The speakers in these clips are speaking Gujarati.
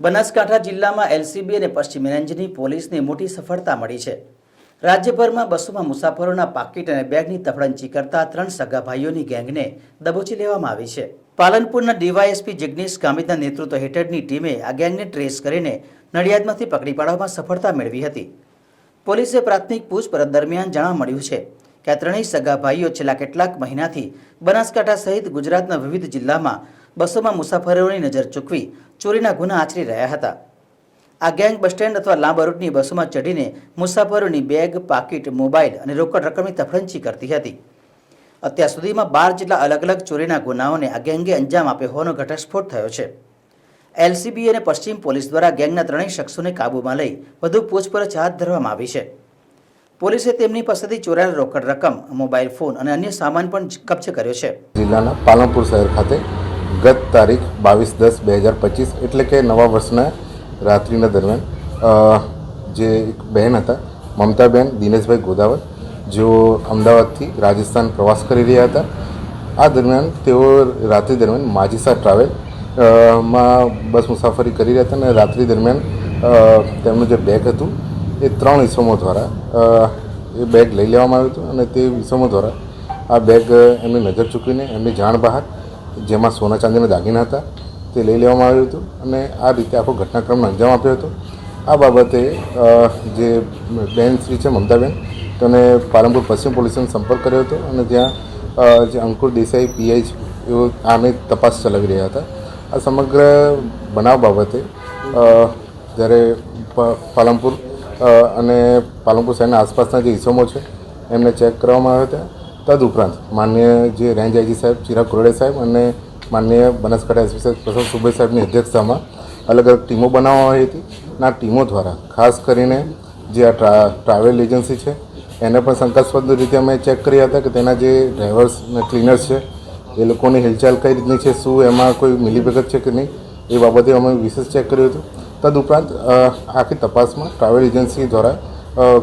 બનાસકાંઠા જિલ્લામાં એલસીબી અને પશ્ચિમ રેન્જની પોલીસને મોટી સફળતા મળી છે. રાજ્યભરમાં બસોમાં મુસાફરોના પાકીટ અને બેગની તફડંચી કરતા ત્રણ સગા ભાઈઓની ગેંગને દબોચી લેવામાં આવી છે. પાલનપુરના ડીવાયએસપી જિગ્નેશ કામિતના નેતૃત્વ હેઠળની ટીમે આ ગેંગને ટ્રેસ કરીને નડિયાદમાંથી પકડી પાડવામાં સફળતા મેળવી હતી. પોલીસે પ્રાથમિક પૂછપરછ દરમિયાન જાણવા મળ્યું છે કે આ ત્રણેય સગા ભાઈઓ છેલ્લા કેટલાક મહિનાથી બનાસકાંઠા સહિત ગુજરાતના વિવિધ જિલ્લામાં બસોમાં મુસાફરોની નજર ચૂકવી ચોરીના ગુના આચરી રહ્યા હતા. આ ગેંગ બસ સ્ટેન્ડ અથવા લાંબા રૂટની બસોમાં ચડીને મુસાફરોની બેગ, પાકીટ, મોબાઈલ અને રોકડ રકમની તફડંચી કરતી હતી. અત્યાર સુધીમાં બાર જેટલા અલગ અલગ ચોરીના ગુનાઓને આ ગેંગે અંજામ આપ્યો હોવાનો ઘટસ્ફોટ થયો છે. એલસીબી અને પશ્ચિમ પોલીસ દ્વારા ગેંગના ત્રણેય શખ્સોને કાબૂમાં લઈ વધુ પૂછપરછ હાથ ધરવામાં આવી છે. પોલીસે તેમની પાસેથી ચોરાયેલ રોકડ રકમ, મોબાઈલ ફોન અને અન્ય સામાન પણ કબજે કર્યો છે. જિલ્લાના પાલનપુર શહેર ખાતે ગત તારીખ બાવીસ દસ બે હજાર પચીસ, એટલે કે નવા વર્ષના રાત્રિના દરમિયાન જે એક બહેન હતા, મમતાબેન દિનેશભાઈ ગોદાવર, જેઓ અમદાવાદથી રાજસ્થાન પ્રવાસ કરી રહ્યા હતા. આ દરમિયાન તેઓ રાત્રિ દરમિયાન માજીસા ટ્રાવેલમાં બસ મુસાફરી કરી રહ્યા હતા અને રાત્રિ દરમિયાન તેમનું જે બેગ હતું, એ ત્રણ ઇસમો દ્વારા એ બેગ લઈ લેવામાં આવ્યું હતું અને તે ઇસમો દ્વારા આ બેગ એમની નજર ચૂકીને એમની જાણ બહાર જેમાં સોના ચાંદીના દાગીના હતા, તે લઈ લેવામાં આવ્યું હતું અને આ રીતે આખો ઘટનાક્રમને અંજામ આપ્યો હતો. આ બાબતે જે બેન શ્રી છે મમતાબેન તેને પાલનપુર પશ્ચિમ પોલીસનો સંપર્ક કર્યો હતો અને ત્યાં જે અંકુર દેસાઈ પીઆઈ એઓ આને તપાસ ચલાવી રહ્યા હતા. આ સમગ્ર બનાવ બાબતે જ્યારે પાલનપુર અને પાલનપુર શહેરના આસપાસના જે ઇસમો છે, એમને ચેક કરવામાં આવ્યા હતા. તદુપરાંત માન્ય જે રેન્જ આઈજી સાહેબ, ચિરાગ કોરડે સાહેબ અને માન્ય બનાસકાંઠા એસપી સાહેબ પ્રસાદ સુભાઈ સાહેબની અધ્યક્ષતામાં અલગ અલગ ટીમો બનાવવામાં આવી હતી ના ટીમો દ્વારા ખાસ કરીને જે આ ટ્રા, ટ્રાવેલ એજન્સી છે, એને પણ શંકાસ્પદ રીતે અમે ચેક કર્યા હતા કે તેના જે ડ્રાઈવર્સ અને ક્લીનર્સ છે, એ લોકોની હિલચાલ કઈ રીતની છે, શું એમાં કોઈ મિલીભગત છે કે નહીં, એ બાબતે અમે વિશેષ ચેક કર્યું હતું. તદુપરાંત આખી તપાસમાં ટ્રાવેલ એજન્સી દ્વારા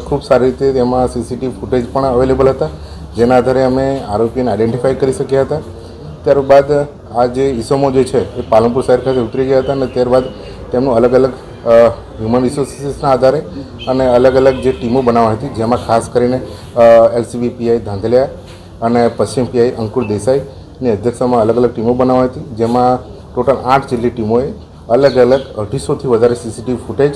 ખૂબ સારી રીતે તેમાં સીસીટીવી ફૂટેજ પણ અવેલેબલ હતા. જેના આધારે અમે આરોપીને આઈડેન્ટિફાઈ કરી શક્યા હતા. ત્યારબાદ આ જે ઇસમો જે છે, એ પાલનપુર શહેર ખાતે ઉતરી ગયા હતા અને ત્યારબાદ તેમનું અલગ અલગ હ્યુમન રિસોર્સિસના આધારે અને અલગ અલગ જે ટીમો બનાવવાની હતી, જેમાં ખાસ કરીને એલસીબી પીઆઈ ધાંધલિયા અને પશ્ચિમ પીઆઈ અંકુર દેસાઈની અધ્યક્ષતામાં અલગ અલગ ટીમો બનાવી હતી, જેમાં ટોટલ આઠ જેટલી ટીમોએ અલગ અલગ અઢીસોથી વધારે સીસીટીવી ફૂટેજ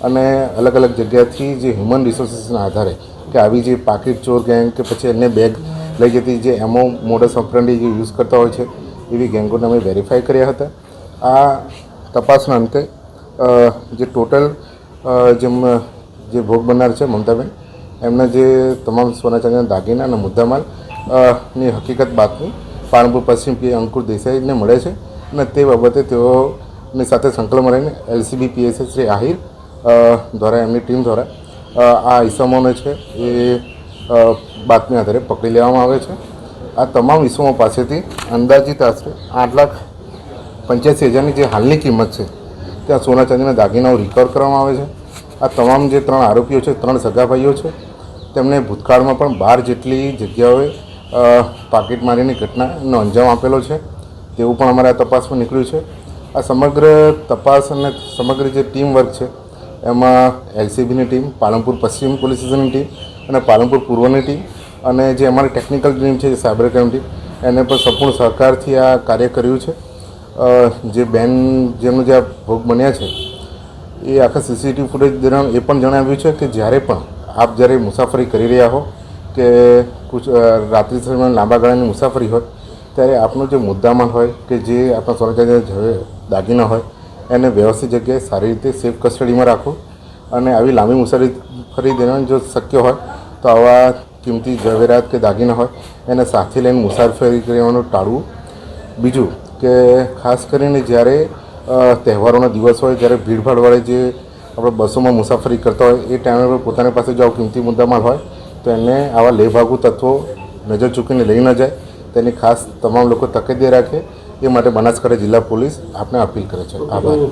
અને અલગ અલગ જગ્યાથી જે હ્યુમન રિસોર્સિસના આધારે કે આવી જે પાકીટ ચોર ગેંગ કે પછી અન્ય બેગ લઈ જતી જે એમો મોડસ ઓપરન્ડી જે યુઝ કરતા હોય છે, એવી ગેંગોને અમે વેરીફાઈ કર્યા હતા. આ તપાસના અંતે જે ટોટલ જેમ જે ભોગ બનનાર છે મમતાબેન, એમના જે તમામ સોના ચાંદીના દાગીના અને મુદ્દામાલની હકીકત બાતમી, પાણપુર પશ્ચિમ પી અંકુર દેસાઈને મળે છે અને તે બાબતે તેઓની સાથે સંકલનમાં રહીને એલસીબી પીએસએ શ્રી આહિર દ્વારા એમની ટીમ દ્વારા આ ઈસમોને છે, એ બાતમી આધારે પકડી લેવામાં આવે છે. આ તમામ ઈસમો પાસેથી અંદાજિત આશરે આઠ લાખ પંચ્યાસી હજારની જે હાલની કિંમત છે, ત્યાં સોના ચાંદીના દાગીનાઓ રિકવર કરવામાં આવે છે. આ તમામ જે ત્રણ આરોપીઓ છે, ત્રણ સગા ભાઈઓ છે તેમણે ભૂતકાળમાં પણ બાર જેટલી જગ્યાઓએ પાકીટ મારીની ઘટનાનો અંજામ આપેલો છે. તેવું પણ અમારે તપાસમાં નીકળ્યું છે. આ સમગ્ર તપાસ અને સમગ્ર જે ટીમ વર્ક છે એમાં એલસીબીની ટીમ, પાલનપુર પશ્ચિમ પોલીસ સ્ટેશનની ટીમ અને પાલનપુર પૂર્વની ટીમ અને જે અમારી ટેકનિકલ ટીમ છે, જે સાયબર ક્રાઇમ ટીમ એને પણ સંપૂર્ણ સહકારથી આ કાર્ય કર્યું છે. જે બેન જેમનું જે આ ભોગ બન્યા છે, એ આખા સીસીટીવી ફૂટેજ દરમિયાન એ પણ જણાવ્યું છે કે જ્યારે પણ આપ જ્યારે મુસાફરી કરી રહ્યા હો કે રાત્રિ દરમિયાન લાંબા ગાળાની મુસાફરી હોય, ત્યારે આપનો જે મુદ્દામાલ હોય કે જે આપણા સોના દાગીના હોય એને વ્યવસ્થિત જગ્યાએ સારી રીતે સેફ કસ્ટડીમાં રાખો. અને આવી લાંબી મુસાફરી દરમિયાન જો શક્ય હોય, તો આવા કિંમતી ઝવેરાત કે દાગીના હોય, એને સાથે લઈને મુસાફરી કરવાનું ટાળવું. બીજું કે ખાસ કરીને જ્યારે તહેવારોનો દિવસ હોય, જ્યારે ભીડભાડવાળી જે આપણે બસોમાં મુસાફરી કરતા હોય, એ ટાઈમે પર પોતાની પાસે જો કિંમતી મુદ્દામાલ હોય, તો એને આવા લેભાગુ તત્વો નજર ચૂકીને લઈ ન જાય. તેની ખાસ તમામ લોકો તકેદારી રાખે. એ માટે બનાસકાંઠા જિલ્લા પોલીસ આપને અપીલ કરે છે. આભાર.